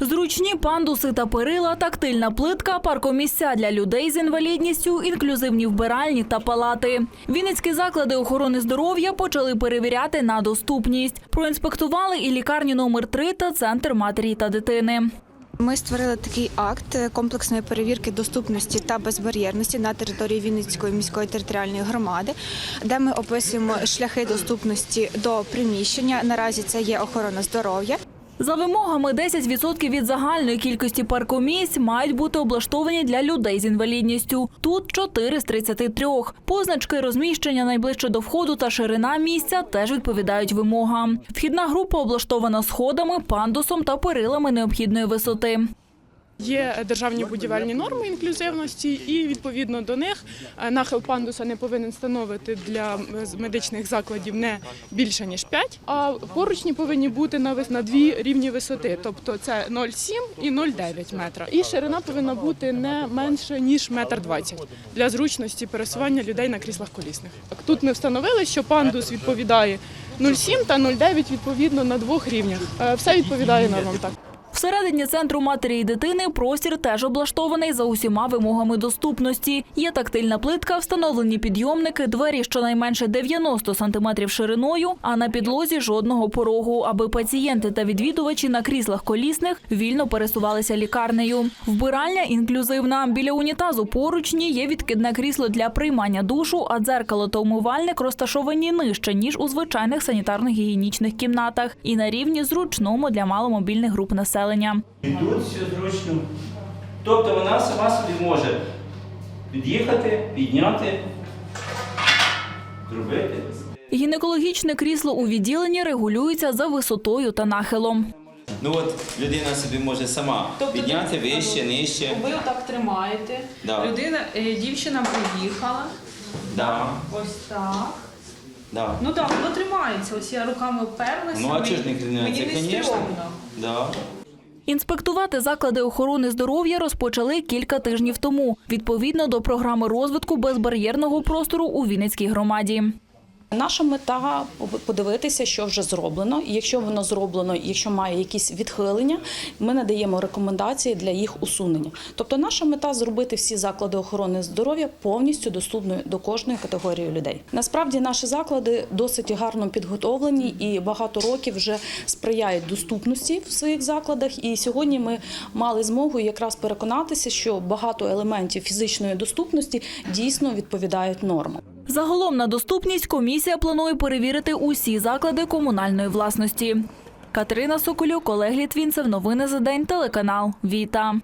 Зручні пандуси та перила, тактильна плитка, паркомісця для людей з інвалідністю, інклюзивні вбиральні та палати. Вінницькі заклади охорони здоров'я почали перевіряти на доступність. Проінспектували і лікарню номер 3 та центр матері та дитини. Ми створили такий акт комплексної перевірки доступності та безбар'єрності на території Вінницької міської територіальної громади, де ми описуємо шляхи доступності до приміщення. Наразі це є охорона здоров'я. За вимогами, 10% від загальної кількості паркомісць мають бути облаштовані для людей з інвалідністю. Тут 4 з 33. Позначки розміщення найближче до входу та ширина місця теж відповідають вимогам. Вхідна група облаштована сходами, пандусом та перилами необхідної висоти. Є державні будівельні норми інклюзивності, і відповідно до них е, нахил пандуса не повинен становити для медичних закладів не більше ніж 5, а поручні повинні бути на на дві рівні висоти, тобто це 0,7 і 0,9 метра. І ширина повинна бути не менше ніж метр 20 для зручності пересування людей на кріслах колісних. Тут ми встановили, що пандус відповідає 0,7 та 0,9 відповідно на двох рівнях. Е, Все відповідає нормам. Так. Всередині центру матері і дитини простір теж облаштований за усіма вимогами доступності. Є тактильна плитка, встановлені підйомники, двері щонайменше 90 сантиметрів шириною, а на підлозі жодного порогу, аби пацієнти та відвідувачі на кріслах колісних вільно пересувалися лікарнею. Вбиральня інклюзивна. Біля унітазу поручні є відкидне крісло для приймання душу, а дзеркало та умивальник розташовані нижче ніж у звичайних санітарно-гігієнічних кімнатах і на рівні зручному для маломобільних груп населення. І тут все зручно. Тобто вона сама собі може під'їхати, підняти, зробити. Гінекологічне крісло у відділенні регулюється за висотою та нахилом. Ну от людина собі може сама підняти вище, нижче. Ви отак тримаєте. Да. Людина, е, дівчина приїхала. Да, Ось так. да. Ну так, воно тримається. Ось я руками вперлася. Ну, а мені- чого ж не тримається? Мені не Конечно. стрьомно. Да. Інспектувати заклади охорони здоров'я розпочали кілька тижнів тому, відповідно до програми розвитку безбар'єрного простору у Вінницькій громаді. Наша мета подивитися, що вже зроблено. Якщо воно зроблено, якщо має якісь відхилення, ми надаємо рекомендації для їх усунення. Тобто, наша мета зробити всі заклади охорони здоров'я повністю доступною до кожної категорії людей. Насправді наші заклади досить гарно підготовлені і багато років вже сприяють доступності в своїх закладах. І сьогодні ми мали змогу якраз переконатися, що багато елементів фізичної доступності дійсно відповідають нормам. Загалом на доступність комісія планує перевірити усі заклади комунальної власності. Катерина Соколюк, Олег Літвінцев. Новини за день. Телеканал Віта.